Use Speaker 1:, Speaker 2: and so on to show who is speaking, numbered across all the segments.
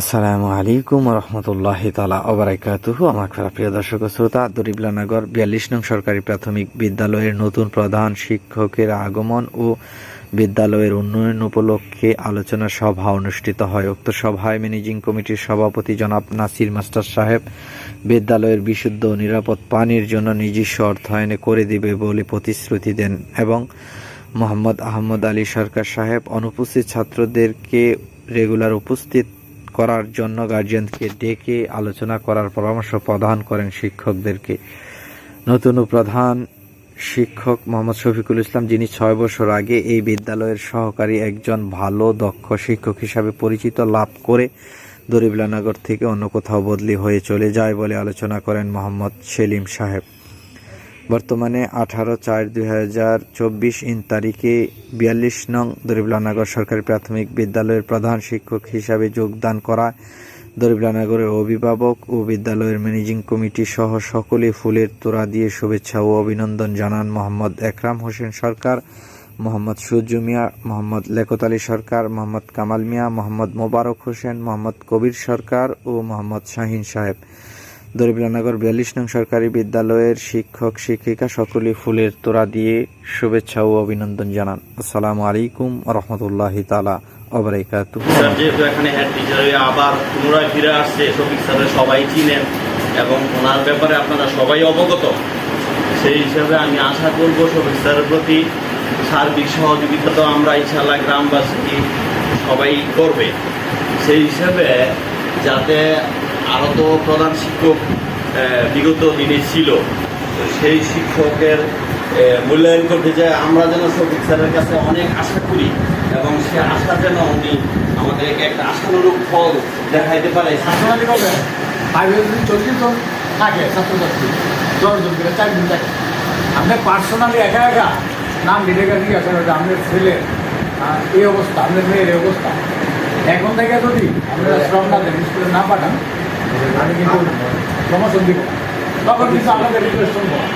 Speaker 1: আসসালামু আলাইকুম রহমতুল্লাহ তালা ওবরাকাতুহু। আমার খারাপ প্রিয় দর্শক শ্রোতা, দরিবলানগর বিয়াল্লিশ নং সরকারি প্রাথমিক বিদ্যালয়ের নতুন প্রধান শিক্ষকের আগমন ও বিদ্যালয়ের উন্নয়ন উপলক্ষে আলোচনা সভা অনুষ্ঠিত হয়। উক্ত সভায় ম্যানেজিং কমিটির সভাপতি জনাব নাসির মাস্টার সাহেব বিদ্যালয়ের বিশুদ্ধ নিরাপদ পানির জন্য নিজস্ব অর্থায়নে করে দিবে বলে প্রতিশ্রুতি দেন এবং মোহাম্মদ আহমদ আলী সরকার সাহেব অনুপস্থিত ছাত্রদেরকে রেগুলার উপস্থিত করার জন্য গার্জিয়ানকে ডেকে আলোচনা করার পরামর্শ প্রদান করেন শিক্ষকদেরকে। নতুন প্রধান শিক্ষক মোহাম্মদ শফিকুল ইসলাম, যিনি ছয় বছর আগে এই বিদ্যালয়ের সহকারী একজন ভালো, দক্ষ শিক্ষক হিসাবে পরিচিত লাভ করে দরিবলানগর থেকে অন্য কোথাও বদলি হয়ে চলে যায় বলে আলোচনা করেন মোহাম্মদ সেলিম সাহেব। বর্তমানে আঠারো চার দুই হাজার চব্বিশ ইন তারিখে বিয়াল্লিশ নং দরিবলানগর সরকারি প্রাথমিক বিদ্যালয়ের প্রধান শিক্ষক হিসাবে যোগদান করা দরিবলানগরের অভিভাবক ও বিদ্যালয়ের ম্যানেজিং কমিটি সহ সকলে ফুলের তোড়া দিয়ে শুভেচ্ছা ও অভিনন্দন জানান মোহাম্মদ একরাম হোসেন সরকার, মোহাম্মদ সূর্য মিয়া, মোহাম্মদ লেকত আলী সরকার, মোহাম্মদ কামাল মিয়া, মোহাম্মদ মোবারক হোসেন, মোহাম্মদ কবির সরকার ও মোহাম্মদ শাহিন সাহেব। দরিবলানগর বিয়াল্লিশ নং সরকারি বিদ্যালয়ের শিক্ষক, শিক্ষিকা সকলে ফুলের তোড়া দিয়ে শুভেচ্ছা ও অভিনন্দন জানান। আসসালামু আলাইকুম রহমতুল্লাহ তালা অবরাইকাতু
Speaker 2: যেহেতু এখানে হেড টিচার হয়ে আবার পুনরায় ফিরে আসছে শফিক স্যারের সবাই চিনেন এবং ওনার ব্যাপারে আপনারা সবাই অবগত, সেই হিসাবে আমি আশা করব শফিক স্যারের প্রতি সার্বিক সহযোগিতা তো আমরা ইনশাল্লাহ গ্রামবাসী সবাই করবে। সেই হিসাবে যাতে আরও তো প্রধান শিক্ষক বিগত দিনে ছিল। সেই শিক্ষকের মূল্যায়ন করতে যায় আমরা যেন শফিক স্যারের কাছে অনেক আশা করি এবং সে আশা যেন উনি আমাদেরকে একটা আশানুরূপ ফল দেখাইতে পারে।
Speaker 3: করবে ফাইভে যদি চল্লিশ জন থাকে, ছাত্রছাত্রী। দশ জন থেকে। আপনি পার্সোনালি একা একা নাম লিখে দিয়ে আসেন যে আপনার ছেলের এই অবস্থা, আপনার মেয়ের এই অবস্থা। এখন থেকে যদি আপনারা শ্রম না দেন, স্কুলে না পাঠান আমি কিন্তু সমস্যা দিব তখন কিন্তু আপনাদের রিকোয়েস্ট শুনব না।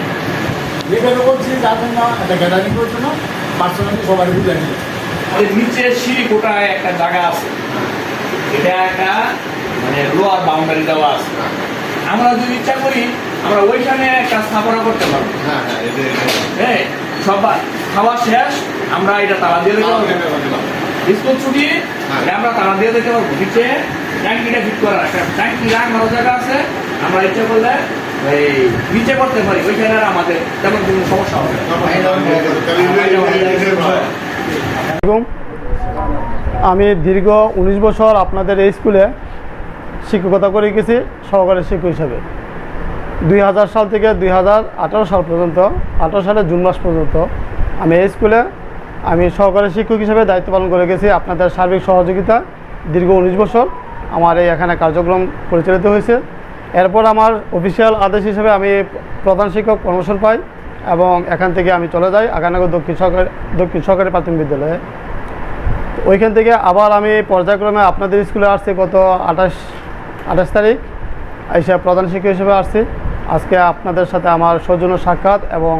Speaker 3: বলছি যার জন্য একটা গ্যাদারিং করছে না? পার্সোনালি সবাই বুঝে নিয়ে
Speaker 4: নিচে সিঁড়ি কোটায় একটা জায়গা আছে এটা একটা মানে লোয়ার বাউন্ডারি দেওয়া আছে। আমরা যদি ইচ্ছা করি আমরা ওইখানে একটা স্থাপনা করতে পারব। হ্যাঁ সবার খাওয়া শেষ আমরা এটা তারা দিয়ে দিতে পারব। স্কুল ছুটি আমরা তালা দিয়ে দিতে পারব। নিচে ট্যাঙ্কিটা ফিট করা একটা ট্যাঙ্কি রাখারও জায়গা আছে, আমরা ইচ্ছা করলে এই নিচে করতে পারি, ওইখানে আর আমাদের তেমন কোনো সমস্যা হবে
Speaker 5: এবং আমি দীর্ঘ উনিশ বছর আপনাদের এই স্কুলে শিক্ষকতা করে গেছি, সহকারী শিক্ষক হিসাবে। দুই হাজার সাল থেকে দুই হাজার আঠারো সাল পর্যন্ত, আঠারো সালের জুন মাস পর্যন্ত আমি এই স্কুলে আমি সহকারী শিক্ষক হিসেবে দায়িত্ব পালন করে গেছি। আপনাদের সার্বিক সহযোগিতা দীর্ঘ উনিশ বছর। আমার এই এখানে কার্যক্রম পরিচালিত হয়েছে। এরপর আমার অফিসিয়াল আদেশ হিসেবে আমি প্রধান শিক্ষক প্রমোশন পাই এবং এখান থেকে আমি চলে যাই আগানগর দক্ষিণ সরকারি দক্ষিণ সরকারি প্রাথমিক বিদ্যালয়ে। ওইখান থেকে আবার আমি পর্যায়ক্রমে আপনাদের স্কুলে আসছি গত আঠাশ আঠাশ তারিখ। এসে প্রধান শিক্ষক হিসেবে আসছি। আজকে আপনাদের সাথে আমার সৌজন্য সাক্ষাৎ এবং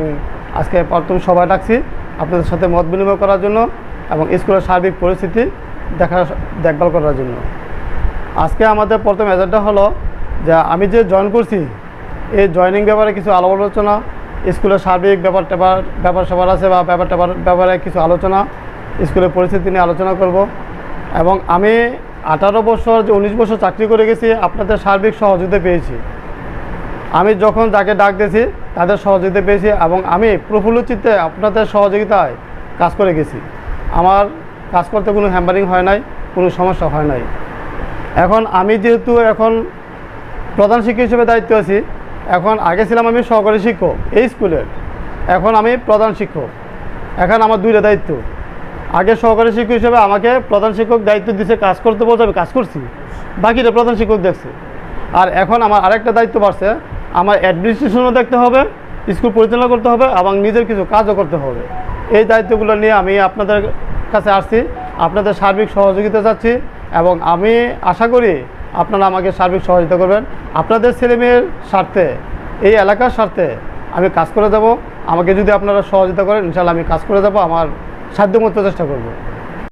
Speaker 5: আজকে প্রথম সভায় ডাকছি আপনাদের সাথে মত বিনিময় করার জন্য এবং স্কুলের সার্বিক পরিস্থিতি দেখা, দেখভাল করার জন্য। আজকে আমাদের প্রথম এজেন্ডা হলো যে আমি যে জয়েন করছি, এই জয়েনিং ব্যাপারে কিছু আলাপ আলোচনা, স্কুলের সার্বিক ব্যাপার ট্যাপার, ব্যাপার স্যাপার আছে বা ব্যাপার ট্যাপার, ব্যাপারে কিছু আলোচনা, স্কুলের পরিস্থিতি নিয়ে আলোচনা করব। এবং আমি আঠারো বছর, যে উনিশ বছর চাকরি করে গেছি, আপনাদের সার্বিক সহযোগিতা পেয়েছি। আমি যখন যাকে ডাক দিয়েছি, তাদের সহযোগিতা পেয়েছি এবং আমি প্রফুল্ল চিত্তে আপনাদের সহযোগিতায় কাজ করে গেছি। আমার কাজ করতে কোনো হ্যাম্বারিং হয় নাই, কোনো সমস্যা হয় নাই। এখন আমি যেহেতু এখন প্রধান শিক্ষক হিসেবে দায়িত্ব আছি, এখন আগে ছিলাম আমি সহকারী শিক্ষক এই স্কুলের। এখন আমি প্রধান শিক্ষক। এখন আমার দুইটা দায়িত্ব। আগে সহকারী শিক্ষক হিসেবে আমাকে প্রধান শিক্ষক দায়িত্ব দিছে, কাজ করতে বলতে আমি কাজ করছি। বাকিটা প্রধান শিক্ষক দেখছে। আর এখন আমার আরেকটা দায়িত্ব বাড়ছে, আমার অ্যাডমিনিস্ট্রেশনও দেখতে হবে, স্কুল পরিচালনা করতে হবে এবং নিজের কিছু কাজও করতে হবে। এই দায়িত্বগুলো নিয়ে আমি আপনাদের কাছে আসছি, আপনাদের সার্বিক সহযোগিতা চাচ্ছি এবং আমি আশা করি আপনারা আমাকে সার্বিক সহযোগিতা করবেন। আপনাদের ছেলে মেয়ের স্বার্থে, এই এলাকার স্বার্থে আমি কাজ করে দেব আমাকে যদি আপনারা সহযোগিতা করেন ইনশাল্লাহ আমি কাজ করে দেবো আমার সাধ্যমতো চেষ্টা করব।